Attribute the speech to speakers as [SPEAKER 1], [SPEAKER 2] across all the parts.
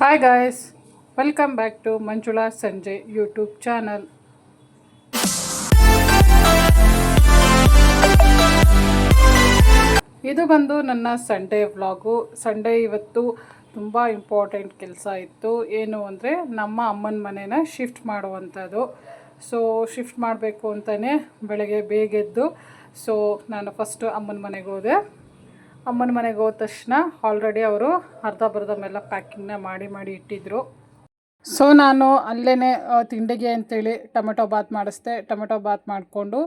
[SPEAKER 1] Hi guys welcome back to Manjula Sanje YouTube channel ಇದು ಬಂದು ನನ್ನ ಸಂಡೇ ವ್ಲಾಗು ಸಂಡೇ ಇವತ್ತು ತುಂಬ ಇಂಪಾರ್ಟೆಂಟ್ ಕೆಲಸ ಇತ್ತು. ಏನು ಅಂದರೆ ನಮ್ಮ ಅಮ್ಮನ ಮನೇನ ಶಿಫ್ಟ್ ಮಾಡುವಂಥದ್ದು. ಸೊ ಶಿಫ್ಟ್ ಮಾಡಬೇಕು ಅಂತಲೇ ಬೆಳಗ್ಗೆ ಬೇಗೆದ್ದು ಸೊ ನಾನು ಫಸ್ಟು ಅಮ್ಮನ ಮನೆಗೆ ಹೋದೆ. ಅಮ್ಮನ ಮನೆಗೆ ಹೋದ ತಕ್ಷಣ ಆಲ್ರೆಡಿ ಅವರು ಅರ್ಧ ಬರ್ಧ ಮೇಲೆ ಪ್ಯಾಕಿಂಗ್ನ ಮಾಡಿ ಮಾಡಿ ಇಟ್ಟಿದ್ರು. ಸೊ ನಾನು ಅಲ್ಲೇ ತಿಂಡಿಗೆ ಅಂತೇಳಿ ಟೊಮೆಟೊ ಬಾತ್ ಮಾಡಿಸ್ದೆ. ಟೊಮೆಟೊ ಬಾತ್ ಮಾಡಿಕೊಂಡು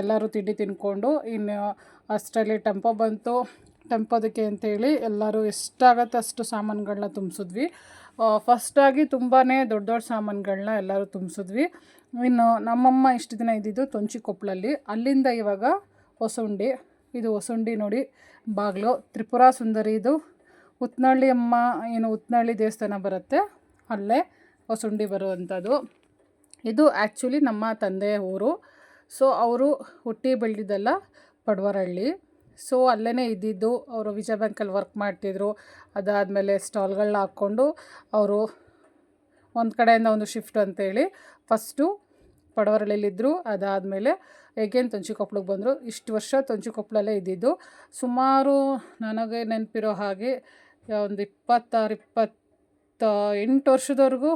[SPEAKER 1] ಎಲ್ಲರೂ ತಿಂಡಿ ತಿನ್ಕೊಂಡು, ಇನ್ನು ಅಷ್ಟರಲ್ಲಿ ಟೆಂಪೋ ಬಂತು. ಟೆಂಪೋದಕ್ಕೆ ಅಂತೇಳಿ ಎಲ್ಲರೂ ಎಷ್ಟಾಗತ್ತೆ ಅಷ್ಟು ಸಾಮಾನುಗಳನ್ನ ತುಂಬಿಸಿದ್ವಿ. ಫಸ್ಟಾಗಿ ತುಂಬಾ ದೊಡ್ಡ ದೊಡ್ಡ ಸಾಮಾನುಗಳನ್ನ ಎಲ್ಲರೂ ತುಂಬಿಸಿದ್ವಿ. ಇನ್ನು ನಮ್ಮಮ್ಮ ಇಷ್ಟು ದಿನ ಇದ್ದಿದ್ದು ತೊಂಚಿಕೊಪ್ಪಲಲ್ಲಿ ಅಲ್ಲಿಂದ ಇವಾಗ ಹೊಸುಂಡಿ ಇದು ಹೊಸುಂಡಿ ನೋಡಿ, ಬಾಗಿಲು, ತ್ರಿಪುರ ಸುಂದರಿ ಇದು. ಉತ್ನಳ್ಳಿ ಅಮ್ಮ ಏನು ಉತ್ನಳ್ಳಿ ದೇವಸ್ಥಾನ ಬರುತ್ತೆ, ಅಲ್ಲೇ ಹೊಸುಂಡಿ ಬರುವಂಥದ್ದು. ಇದು ಆ್ಯಕ್ಚುಲಿ ನಮ್ಮ ತಂದೆಯ ಊರು. ಸೊ ಅವರು ಹುಟ್ಟಿ ಬೆಳೆದಿದ್ದಲ್ಲ ಪಡ್ವರಹಳ್ಳಿ. ಸೊ ಅಲ್ಲೇ ಇದ್ದಿದ್ದು, ಅವರು ವಿಜಯ ಬ್ಯಾಂಕಲ್ಲಿ ವರ್ಕ್ ಮಾಡ್ತಿದ್ರು. ಅದಾದಮೇಲೆ ಸ್ಟಾಲ್ಗಳನ್ನ ಹಾಕ್ಕೊಂಡು, ಅವರು ಒಂದು ಕಡೆಯಿಂದ ಒಂದು ಶಿಫ್ಟ್ ಅಂತೇಳಿ ಫಸ್ಟು ಪಡವರಳ್ಳಿಲಿದ್ದರು ಅದಾದಮೇಲೆ ಎಗೇನ್ ತೊಂಚಿಕೊಪ್ಳಕ್ಕೆ ಬಂದರು. ಇಷ್ಟು ವರ್ಷ ತೊಂಚಿಕೊಪ್ಳಲ್ಲೇ ಇದ್ದಿದ್ದು. ಸುಮಾರು ನನಗೆ ನೆನಪಿರೋ ಹಾಗೆ, ಒಂದು ಇಪ್ಪತ್ತಾರು, ಇಪ್ಪತ್ತ ಎಂಟು ವರ್ಷದವರೆಗೂ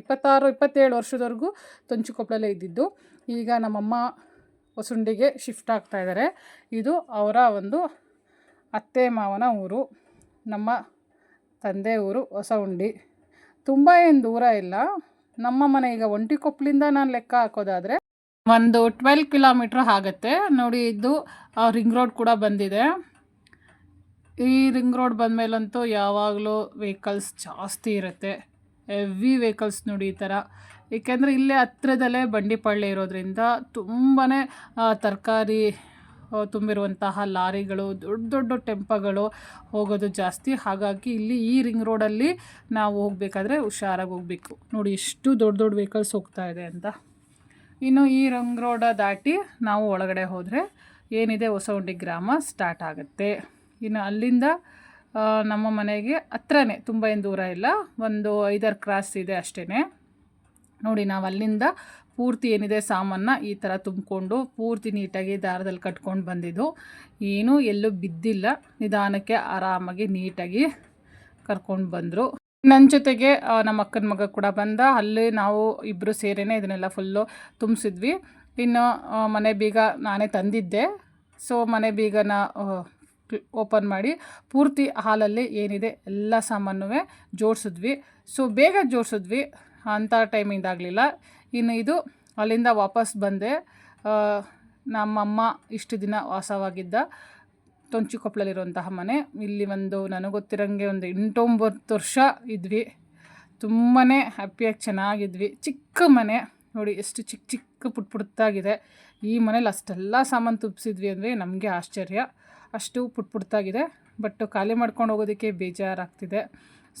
[SPEAKER 1] ಇಪ್ಪತ್ತಾರು, ಇಪ್ಪತ್ತೇಳು ವರ್ಷದವರೆಗೂ ತೊಂಚಿಕೊಪ್ಳಲ್ಲೇ ಇದ್ದಿದ್ದು. ಈಗ ನಮ್ಮಮ್ಮ ಹೊಸುಂಡಿಗೆ ಶಿಫ್ಟ್ ಆಗ್ತಾ ಇದ್ದಾರೆ ಇದು ಅವರ ಒಂದು ಅತ್ತೆ ಮಾವನ ಊರು, ನಮ್ಮ ತಂದೆ ಊರು ಹೊಸ ಉಂಡಿ ತುಂಬ ಏನು ದೂರ ಇಲ್ಲ. ನಮ್ಮ ಮನೆ ಈಗ ಒಂಟಿಕೊಪ್ಪಲಿಂದ ನಾನು ಲೆಕ್ಕ ಹಾಕೋದಾದರೆ ಒಂದು ಟ್ವೆಲ್ ಕಿಲೋಮೀಟ್ರ್ ಆಗುತ್ತೆ. ನೋಡಿ ಇದು ರಿಂಗ್ ರೋಡ್ ಕೂಡ ಬಂದಿದೆ. ಈ ರಿಂಗ್ ರೋಡ್ ಬಂದಮೇಲಂತೂ ಯಾವಾಗಲೂ ವೆಹಿಕಲ್ಸ್ ಜಾಸ್ತಿ ಇರುತ್ತೆ. ಹೆವಿ ವೆಹಿಕಲ್ಸ್ ನೋಡಿ ಈ ಥರ ಏಕೆಂದರೆ ಇಲ್ಲೇ ಹತ್ತಿರದಲ್ಲೇ ಬಂಡಿಪಳ್ಳಿ ಇರೋದ್ರಿಂದ ತುಂಬಾ ತರಕಾರಿ ತುಂಬಿರುವಂತಹ ಲಾರಿಗಳು, ದೊಡ್ಡ ದೊಡ್ಡ ಟೆಂಪಗಳು ಹೋಗೋದು ಜಾಸ್ತಿ. ಹಾಗಾಗಿ ಇಲ್ಲಿ ಈ ರಿಂಗ್ ರೋಡಲ್ಲಿ ನಾವು ಹೋಗಬೇಕಾದ್ರೆ ಹುಷಾರಾಗಿ ಹೋಗಬೇಕು. ನೋಡಿ ಎಷ್ಟು ದೊಡ್ಡ ದೊಡ್ಡ ವೆಹಿಕಲ್ಸ್ ಹೋಗ್ತಾ ಇದೆ ಅಂತ. ಇನ್ನು ಈ ರಿಂಗ್ ರೋಡ ದಾಟಿ ನಾವು ಒಳಗಡೆ ಹೋದರೆ ಏನಿದೆ? ಹೊಸಹುಂಡಿ ಗ್ರಾಮ ಸ್ಟಾರ್ಟ್ ಆಗುತ್ತೆ. ಇನ್ನು ಅಲ್ಲಿಂದ ನಮ್ಮ ಮನೆಗೆ ಹತ್ರನೇ, ತುಂಬ ಏನು ದೂರ ಇಲ್ಲ, ಒಂದು ಐದಾರು ಕ್ರಾಸ್ ಇದೆ ಅಷ್ಟೇ ನೋಡಿ ನಾವು ಅಲ್ಲಿಂದ ಪೂರ್ತಿ ಏನಿದೆ ಸಾಮಾನ ಈ ಥರ ತುಂಬಿಕೊಂಡು ಪೂರ್ತಿ ನೀಟಾಗಿ ದಾರದಲ್ಲಿ ಕಟ್ಕೊಂಡು ಬಂದಿದ್ದು. ಏನೂ ಎಲ್ಲೂ ಬಿದ್ದಿಲ್ಲ. ನಿಧಾನಕ್ಕೆ ಆರಾಮಾಗಿ ನೀಟಾಗಿ ಕರ್ಕೊಂಡು ಬಂದರು. ನನ್ನ ಜೊತೆಗೆ ನಮ್ಮ ಅಕ್ಕನ ಮಗ ಕೂಡ ಬಂದ. ಅಲ್ಲಿ ನಾವು ಇಬ್ಬರು ಸೇರೇನೆ ಇದನ್ನೆಲ್ಲ ಫುಲ್ಲು ತುಂಬಿಸಿದ್ವಿ. ಇನ್ನು ಮನೆ ಬೀಗ ನಾನೇ ತಂದಿದ್ದೆ. ಸೊ ಮನೆ ಬೀಗನ ಓಪನ್ ಮಾಡಿ ಪೂರ್ತಿ ಹಾಲಲ್ಲಿ ಏನಿದೆ ಎಲ್ಲ ಸಾಮಾನು ಜೋಡಿಸಿದ್ವಿ. ಸೊ ಬೇಗ ಜೋಡಿಸಿದ್ವಿ. ಅಂಥ ಟೈಮಿಂದ ಆಗಲಿಲ್ಲ ಇನ್ನು ಇದು ಅಲ್ಲಿಂದ ವಾಪಸ್ ಬಂದೆ. ನಮ್ಮಮ್ಮ ಇಷ್ಟು ದಿನ ವಾಸವಾಗಿದ್ದ ತೊಂಚಿಕೊಪ್ಪಳಲ್ಲಿರುವಂತಹ ಮನೆ. ಇಲ್ಲಿ ಒಂದು ನನಗೆ ಗೊತ್ತಿರೋಂಗೆ ಒಂದು ಎಂಟೊಂಬತ್ತು ವರ್ಷ ಇದ್ವಿ. ತುಂಬಾ ಹ್ಯಾಪಿಯಾಗಿ ಚೆನ್ನಾಗಿದ್ವಿ. ಚಿಕ್ಕ ಮನೆ. ನೋಡಿ, ಎಷ್ಟು ಚಿಕ್ಕ ಚಿಕ್ಕ ಪುಟ್ ಪುಟ್ಟಾಗಿದೆ. ಈ ಮನೇಲಿ ಅಷ್ಟೆಲ್ಲ ಸಾಮಾನು ತುಪ್ಪಿಸಿದ್ವಿ ಅಂದರೆ ನಮಗೆ ಆಶ್ಚರ್ಯ. ಅಷ್ಟು ಪುಟ್ ಪುಟ್ಟಾಗಿದೆ. ಬಟ್ ಖಾಲಿ ಮಾಡ್ಕೊಂಡು ಹೋಗೋದಕ್ಕೆ ಬೇಜಾರಾಗ್ತಿದೆ.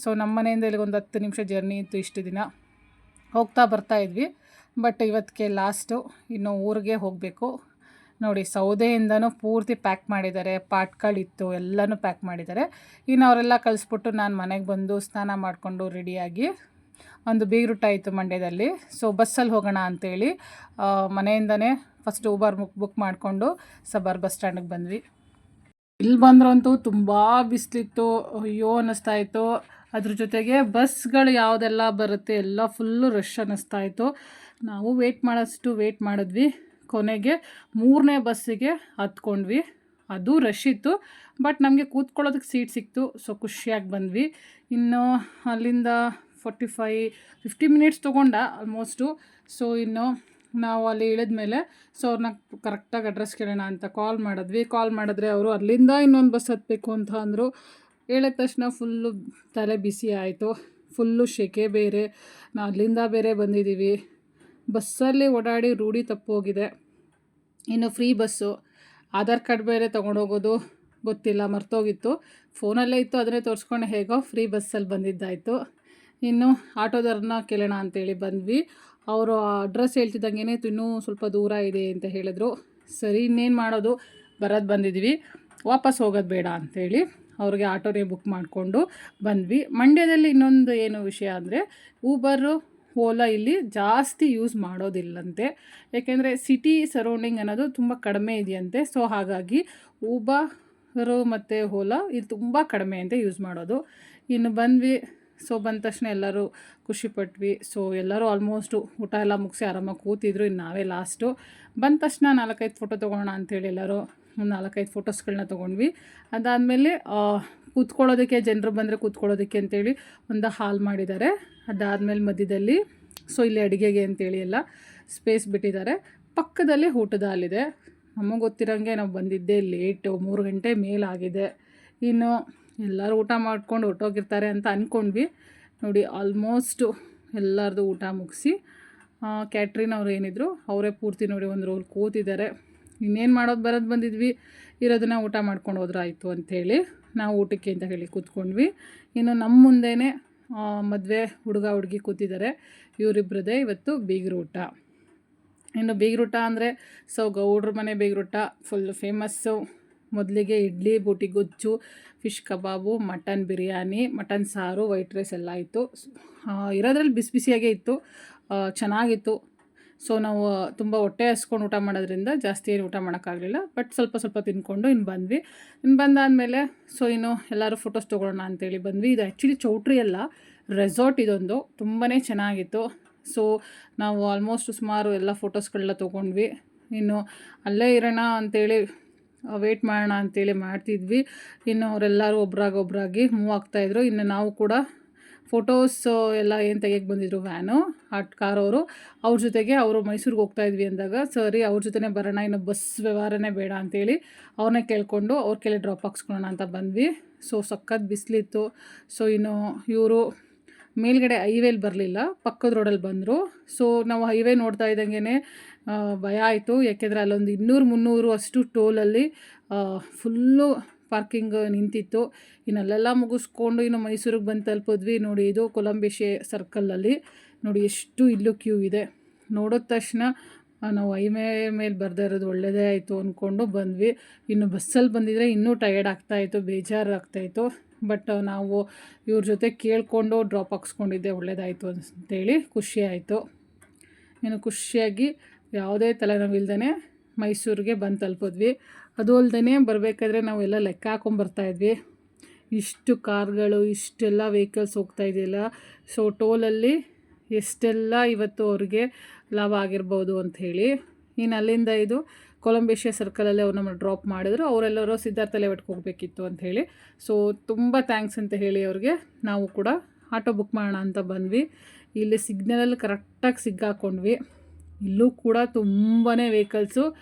[SPEAKER 1] ಸೊ ನಮ್ಮ ಮನೆಯಿಂದ ಇಲ್ಲಿಗೆ ಒಂದು ಹತ್ತು ನಿಮಿಷ ಜರ್ನಿ ಇತ್ತು ಇಷ್ಟು ದಿನ. ಹೋಗ್ತಾ ಬರ್ತಾ ಇದ್ವಿ. ಬಟ್ ಇವತ್ತಿಗೆ ಲಾಸ್ಟು ಇನ್ನು ಊರಿಗೆ ಹೋಗಬೇಕು. ನೋಡಿ, ಸೌದೆಯಿಂದನೂ ಪೂರ್ತಿ ಪ್ಯಾಕ್ ಮಾಡಿದ್ದಾರೆ. ಪಾಟ್ಗಳಿತ್ತು ಎಲ್ಲನೂ ಪ್ಯಾಕ್ ಮಾಡಿದ್ದಾರೆ. ಇನ್ನು ಅವರೆಲ್ಲ ಕಳಿಸ್ಬಿಟ್ಟು ನಾನು ಮನೆಗೆ ಬಂದು ಸ್ನಾನ ಮಾಡಿಕೊಂಡು ರೆಡಿಯಾಗಿ ಒಂದು ಬೀಗ್ರೂಟ ಇತ್ತು ಮಂಡ್ಯದಲ್ಲಿ. ಸೊ ಬಸ್ಸಲ್ಲಿ ಹೋಗೋಣ ಅಂತೇಳಿ ಮನೆಯಿಂದನೇ ಫಸ್ಟ್ ಊಬರ್ ಬುಕ್ ಬುಕ್ ಮಾಡಿಕೊಂಡು ಸಬರ್ ಬಸ್ ಸ್ಟ್ಯಾಂಡಿಗೆ ಬಂದ್ವಿ. ಇಲ್ಲಿ ಬಂದ್ರಂತೂ ತುಂಬ ಬಿಸಿಲಿತ್ತು. ಅಯ್ಯೋ ಅನ್ನಿಸ್ತಾ ಇತ್ತು. ಅದ್ರ ಜೊತೆಗೆ ಬಸ್ಗಳು ಯಾವುದೆಲ್ಲ ಬರುತ್ತೆ ಎಲ್ಲ ಫುಲ್ಲು ರಶ್ ಅನ್ನಿಸ್ತಾ ಇತ್ತು. ನಾವು ವೇಟ್ ಮಾಡೋಷ್ಟು ವೆಯ್ಟ್ ಮಾಡಿದ್ವಿ. ಕೊನೆಗೆ ಮೂರನೇ ಬಸ್ಸಿಗೆ ಹತ್ಕೊಂಡ್ವಿ. ಅದು ರಶ್ ಇತ್ತು. ಬಟ್ ನಮಗೆ ಕೂತ್ಕೊಳ್ಳೋದಕ್ಕೆ ಸೀಟ್ ಸಿಕ್ತು. ಸೊ ಖುಷಿಯಾಗಿ ಬಂದ್ವಿ. ಇನ್ನು ಅಲ್ಲಿಂದ ಫೋರ್ಟಿ ಫೈ ಫಿಫ್ಟಿ ಮಿನಿಟ್ಸ್ ತೊಗೊಂಡ ಆಲ್ಮೋಸ್ಟು ಸೊ ಇನ್ನು ನಾವು ಅಲ್ಲಿ ಇಳಿದ ಮೇಲೆ ಸೊ ಅವ್ರನ್ನ ಕರೆಕ್ಟಾಗಿ ಅಡ್ರೆಸ್ ಕೇಳೋಣ ಅಂತ ಕಾಲ್ ಮಾಡಿದ್ವಿ. ಕಾಲ್ ಮಾಡಿದ್ರೆ ಅವರು ಅಲ್ಲಿಂದ ಇನ್ನೊಂದು ಬಸ್ ಹತ್ತಬೇಕು ಅಂತ ಅಂದರು. ಹೇಳಿದ ತಕ್ಷಣ ಫುಲ್ಲು ತಲೆ ಬಿಸಿ ಆಯಿತು. ಫುಲ್ಲು ಸೆಕೆ ಬೇರೆ. ನಾ ಅಲ್ಲಿಂದ ಬೇರೆ ಬಂದಿದ್ದೀವಿ ಬಸ್ಸಲ್ಲಿ ಓಡಾಡಿ ರೂಢಿ ತಪ್ಪೋಗಿದೆ ಇನ್ನು ಫ್ರೀ ಬಸ್ಸು. ಆಧಾರ್ ಕಾರ್ಡ್ ಬೇರೆ ತೊಗೊಂಡೋಗೋದು ಗೊತ್ತಿಲ್ಲ, ಮರ್ತೋಗಿತ್ತು. ಫೋನಲ್ಲೇ ಇತ್ತು, ಅದನ್ನೇ ತೋರಿಸ್ಕೊಂಡು ಹೇಗೋ ಫ್ರೀ ಬಸ್ಸಲ್ಲಿ ಬಂದಿದ್ದಾಯಿತು. ಇನ್ನು ಆಟೋದವ್ರನ್ನ ಕೇಳೋಣ ಅಂತೇಳಿ ಬಂದ್ವಿ. ಅವರು ಅಡ್ರೆಸ್ ಹೇಳ್ತಿದ್ದಂಗೆ ಇನ್ನೂ ಸ್ವಲ್ಪ ದೂರ ಇದೆ ಅಂತ ಹೇಳಿದ್ರು. ಸರಿ, ಇನ್ನೇನು ಮಾಡೋದು? ಬರೋದು ಬಂದಿದ್ವಿ. ವಾಪಸ್ ಹೋಗೋದು ಬೇಡ ಅಂಥೇಳಿ ಅವ್ರಿಗೆ ಆಟೋನೇ ಬುಕ್ ಮಾಡಿಕೊಂಡು ಬಂದ್ವಿ. ಮಂಡ್ಯದಲ್ಲಿ ಇನ್ನೊಂದು ಏನು ವಿಷಯ ಅಂದರೆ ಊಬರು ಓಲಾ ಇಲ್ಲಿ ಜಾಸ್ತಿ ಯೂಸ್ ಮಾಡೋದಿಲ್ಲಂತೆ. ಏಕೆಂದರೆ ಸಿಟಿ ಸರೌಂಡಿಂಗ್ ಅನ್ನೋದು ತುಂಬ ಕಡಿಮೆ ಇದೆಯಂತೆ. ಸೊ ಹಾಗಾಗಿ ಊಬರು ಮತ್ತು ಓಲಾ ಇದು ತುಂಬ ಕಡಿಮೆ ಅಂತ ಯೂಸ್ ಮಾಡೋದು. ಇನ್ನು ಬಂದ್ವಿ. ಸೊ ಬಂದ ತಕ್ಷಣ ಎಲ್ಲರೂ ಖುಷಿಪಟ್ವಿ ಸೊ ಎಲ್ಲರೂ ಆಲ್ಮೋಸ್ಟು ಊಟ ಎಲ್ಲ ಮುಗಿಸಿ ಆರಾಮಾಗಿ ಕೂತಿದ್ರು. ಇನ್ನು ನಾವೇ ಲಾಸ್ಟು ಬಂದ ತಕ್ಷಣ ನಾಲ್ಕೈದು ಫೋಟೋ ತೊಗೊಳ್ಳೋಣ ಅಂಥೇಳಿ ಎಲ್ಲರೂ ನಾಲ್ಕೈದು ಫೋಟೋಸ್ಗಳನ್ನ ತೊಗೊಂಡ್ವಿ. ಅದಾದಮೇಲೆ ಕೂತ್ಕೊಳ್ಳೋದಕ್ಕೆ, ಜನರು ಬಂದರೆ ಕೂತ್ಕೊಳ್ಳೋದಕ್ಕೆ ಅಂತೇಳಿ ಒಂದು ಹಾಲ್ ಮಾಡಿದ್ದಾರೆ. ಅದಾದಮೇಲೆ ಮಧ್ಯದಲ್ಲಿ, ಸೊ ಇಲ್ಲಿ ಅಡುಗೆಗೆ ಅಂತೇಳಿ ಎಲ್ಲ ಸ್ಪೇಸ್ ಬಿಟ್ಟಿದ್ದಾರೆ. ಪಕ್ಕದಲ್ಲೇ ಊಟದ ಹಾಲಿದೆ ನಮಗೆ ಗೊತ್ತಿರೋಂಗೆ ನಾವು ಬಂದಿದ್ದೆ ಲೇಟು ಮೂರು ಗಂಟೆ ಮೇಲಾಗಿದೆ. ಇನ್ನು ಎಲ್ಲರೂ ಊಟ ಮಾಡ್ಕೊಂಡು ಹೊರ್ಟೋಗಿರ್ತಾರೆ ಅಂತ ಅಂದ್ಕೊಂಡ್ವಿ ನೋಡಿ ಆಲ್ಮೋಸ್ಟು ಎಲ್ಲರದು ಊಟ ಮುಗಿಸಿ ಕ್ಯಾಟ್ರಿನ್ ಅವ್ರು ಏನಿದ್ರು, ಅವರೇ ಪೂರ್ತಿ ನೋಡಿ ಒಂದು ರೋಲ್ ಕೂತಿದ್ದಾರೆ. ಇನ್ನೇನು ಮಾಡೋದು ಬರೋದು ಬಂದಿದ್ವಿ. ಇರೋದನ್ನ ಊಟ ಮಾಡ್ಕೊಂಡು ಹೋದ್ರಾಯಿತು ಅಂಥೇಳಿ ನಾವು ಊಟಕ್ಕೆ ಅಂತ ಹೇಳಿ ಕೂತ್ಕೊಂಡ್ವಿ. ಇನ್ನು ನಮ್ಮ ಮುಂದೆಯೇ ಮದುವೆ ಹುಡುಗ ಹುಡುಗಿ ಕೂತಿದ್ದಾರೆ. ಇವರಿಬ್ಬರದೇ ಇವತ್ತು ಬೀಗರು ಊಟ ಇನ್ನು ಬೀಗ್ರೂಟ ಅಂದರೆ, ಸೊ ಗೌಡ್ರ ಮನೆ ಬೀಗ್ರೂಟ ಫುಲ್ ಫೇಮಸ್ಸು ಮೊದಲಿಗೆ ಇಡ್ಲಿ, ಬೂಟಿ, ಗೊಜ್ಜು fish kebab, mutton biryani, mutton ಸಾರು ವೈಟ್ ರೈಸ್ ಎಲ್ಲ ಇತ್ತು. ಇರೋದ್ರಲ್ಲಿ ಬಿಸಿ ಬಿಸಿಯಾಗೇ ಇತ್ತು. ಚೆನ್ನಾಗಿತ್ತು. ಸೊ ನಾವು ತುಂಬ ಹೊಟ್ಟೆ ಹಸ್ಕೊಂಡು ಊಟ ಮಾಡೋದ್ರಿಂದ ಜಾಸ್ತಿ ಏನು ಊಟ ಮಾಡೋಕ್ಕಾಗಲಿಲ್ಲ. ಬಟ್ ಸ್ವಲ್ಪ ಸ್ವಲ್ಪ ತಿಂದ್ಕೊಂಡು ಇನ್ನು ಬಂದ್ವಿ. ಇನ್ನು ಬಂದಾದಮೇಲೆ ಸೊ ಇನ್ನು ಎಲ್ಲರೂ ಫೋಟೋಸ್ ತೊಗೊಳ್ಳೋಣ ಅಂತೇಳಿ ಬಂದ್ವಿ. ಇದು ಆ್ಯಕ್ಚುಲಿ ಚೌಟ್ರಿ ಅಲ್ಲ ರೆಸಾರ್ಟ್ ಇದೊಂದು. ತುಂಬಾ ಚೆನ್ನಾಗಿತ್ತು. ಸೊ ನಾವು ಆಲ್ಮೋಸ್ಟ್ ಸುಮಾರು ಎಲ್ಲ ಫೋಟೋಸ್ಗಳೆಲ್ಲ ತೊಗೊಂಡ್ವಿ. ಇನ್ನು ಅಲ್ಲೇ ಇರೋಣ ಅಂತೇಳಿ ವೆಯ್ಟ್ ಮಾಡೋಣ ಅಂತೇಳಿ ಮಾಡ್ತಿದ್ವಿ. ಇನ್ನು ಅವರೆಲ್ಲರೂ ಒಬ್ರಾಗಿ ಒಬ್ರಾಗಿ ಮೂವ್ ಆಗ್ತಾಯಿದ್ರು ಇನ್ನು ನಾವು ಕೂಡ ಫೋಟೋಸ್ ಎಲ್ಲ ಏನು ತೆಗಿಯಕ್ಕೆ ಬಂದಿದ್ರು ವ್ಯಾನು ಆಟ್ ಕಾರ್ ಅವರು. ಜೊತೆಗೆ ಅವರು ಮೈಸೂರಿಗೆ ಹೋಗ್ತಾ ಇದ್ವಿ ಅಂದಾಗ, ಸರಿ ಅವ್ರ ಜೊತೆನೇ ಬರೋಣ, ಇನ್ನು ಬಸ್ ವ್ಯವಹಾರನೇ ಬೇಡ ಅಂತೇಳಿ ಅವ್ರನ್ನೇ ಕೇಳಿಕೊಂಡು ಅವ್ರ ಕೈಲಿ ಡ್ರಾಪ್ ಹಾಕ್ಸ್ಕೊಳೋಣ ಅಂತ ಬಂದ್ವಿ. ಸೊ ಸಖತ್ ಬಿಸಿಲಿತ್ತು. ಸೊ ಇನ್ನು ಇವರು ಮೇಲ್ಗಡೆ ಹೈವೇಲಿ ಬರಲಿಲ್ಲ, ಪಕ್ಕದ ರೋಡಲ್ಲಿ ಬಂದರು. ಸೊ ನಾವು ಹೈವೇ ನೋಡ್ತಾ ಇದ್ದಂಗೆ ಭಯ ಆಯಿತು. ಯಾಕೆಂದರೆ ಅಲ್ಲೊಂದು ಇನ್ನೂರು ಮುನ್ನೂರು ಅಷ್ಟು ಟೋಲಲ್ಲಿ ಫುಲ್ಲು ಪಾರ್ಕಿಂಗ್ ನಿಂತಿತ್ತು. ಇನ್ನು ಅಲ್ಲೆಲ್ಲ ಮುಗಿಸ್ಕೊಂಡು ಇನ್ನು ಮೈಸೂರಿಗೆ ಬಂದು ತಲುಪಿದ್ವಿ. ನೋಡಿ, ಇದು ಕೊಲಂಬೇಶೆ ಸರ್ಕಲಲ್ಲಿ ನೋಡಿ, ಎಷ್ಟು ಇಲ್ಲೂ ಕ್ಯೂ ಇದೆ. ನೋಡಿದ ತಕ್ಷಣ ನಾವು ಐಮೆ ಮೇಲೆ ಬರ್ದೇ ಇರೋದು ಒಳ್ಳೆಯದೇ ಆಯಿತು ಅಂದ್ಕೊಂಡು ಬಂದ್ವಿ. ಇನ್ನು ಬಸ್ಸಲ್ಲಿ ಬಂದಿದ್ರೆ ಇನ್ನೂ ಟಯರ್ಡ್ ಆಗ್ತಾಯಿತ್ತು ಬೇಜಾರು ಆಗ್ತಾಯಿತ್ತು ಬಟ್ ನಾವು ಇವ್ರ ಜೊತೆ ಕೇಳಿಕೊಂಡು ಡ್ರಾಪ್ ಹಾಕ್ಸ್ಕೊಂಡಿದ್ದೆ. ಒಳ್ಳೇದಾಯಿತು ಅಂತೇಳಿ ಖುಷಿ ಆಯಿತು. ಇನ್ನು ಖುಷಿಯಾಗಿ ಯಾವುದೇ ತಲೆನೋವಿಲ್ದೇ ಮೈಸೂರಿಗೆ ಬಂದು ತಲುಪಿದ್ವಿ. ಅದು ಅಲ್ಲದೆ ಬರಬೇಕಾದ್ರೆ ನಾವೆಲ್ಲ ಲೆಕ್ಕ ಹಾಕೊಂಬರ್ತಾಯಿದ್ವಿ ಇಷ್ಟು ಕಾರ್ಗಳು, ಇಷ್ಟೆಲ್ಲ ವೆಹಿಕಲ್ಸ್ ಹೋಗ್ತಾ ಇದೆಯಲ್ಲ? ಸೊ ಟೋಲಲ್ಲಿ ಎಷ್ಟೆಲ್ಲ ಇವತ್ತು ಅವ್ರಿಗೆ ಲಾಭ ಆಗಿರ್ಬೋದು ಅಂಥೇಳಿ ಇನ್ನು ಅಲ್ಲಿಂದ ಇದು ಕೊಲಂಬೇಶಿಯ ಸರ್ಕಲಲ್ಲಿ ಅವ್ರು ನಮ್ಮನ್ನು ಡ್ರಾಪ್ ಮಾಡಿದ್ರು. ಅವರೆಲ್ಲರೂ ಸಿದ್ಧಾರ್ಥ ಲೇಔಟ್ಗೆ ಹೋಗಬೇಕಿತ್ತು ಅಂಥೇಳಿ ಹೇಳಿ. ಸೊ ತುಂಬ ಥ್ಯಾಂಕ್ಸ್ ಅಂತ ಹೇಳಿ ಅವ್ರಿಗೆ. ನಾವು ಕೂಡ ಆಟೋ ಬುಕ್ ಮಾಡೋಣ ಅಂತ ಬಂದ್ವಿ. ಇಲ್ಲಿ ಸಿಗ್ನಲಲ್ಲಿ ಕರೆಕ್ಟಾಗಿ ಸಿಗ್ಗಾಕೊಂಡ್ವಿ ಇಲ್ಲೂ ಕೂಡ ತುಂಬಾ ವೆಹಿಕಲ್ಸು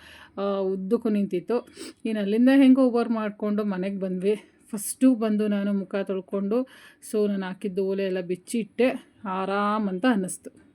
[SPEAKER 1] ಉದ್ದಕ್ಕೂ ನಿಂತಿತ್ತು. ಇನ್ನು ಅಲ್ಲಿಂದ ಹೆಂಗೆ ಓವರ್ ಮಾಡಿಕೊಂಡು ಮನೆಗೆ ಬಂದ್ವಿ. ಫಸ್ಟು ಬಂದು ನಾನು ಮುಖ ತೊಳ್ಕೊಂಡು ಸೊ ನಾನು ಹಾಕಿದ್ದು ಓಲೆ ಎಲ್ಲ ಬಿಚ್ಚಿಟ್ಟೆ. ಆರಾಮಂತ ಅಂತ ಅನ್ನಿಸ್ತು.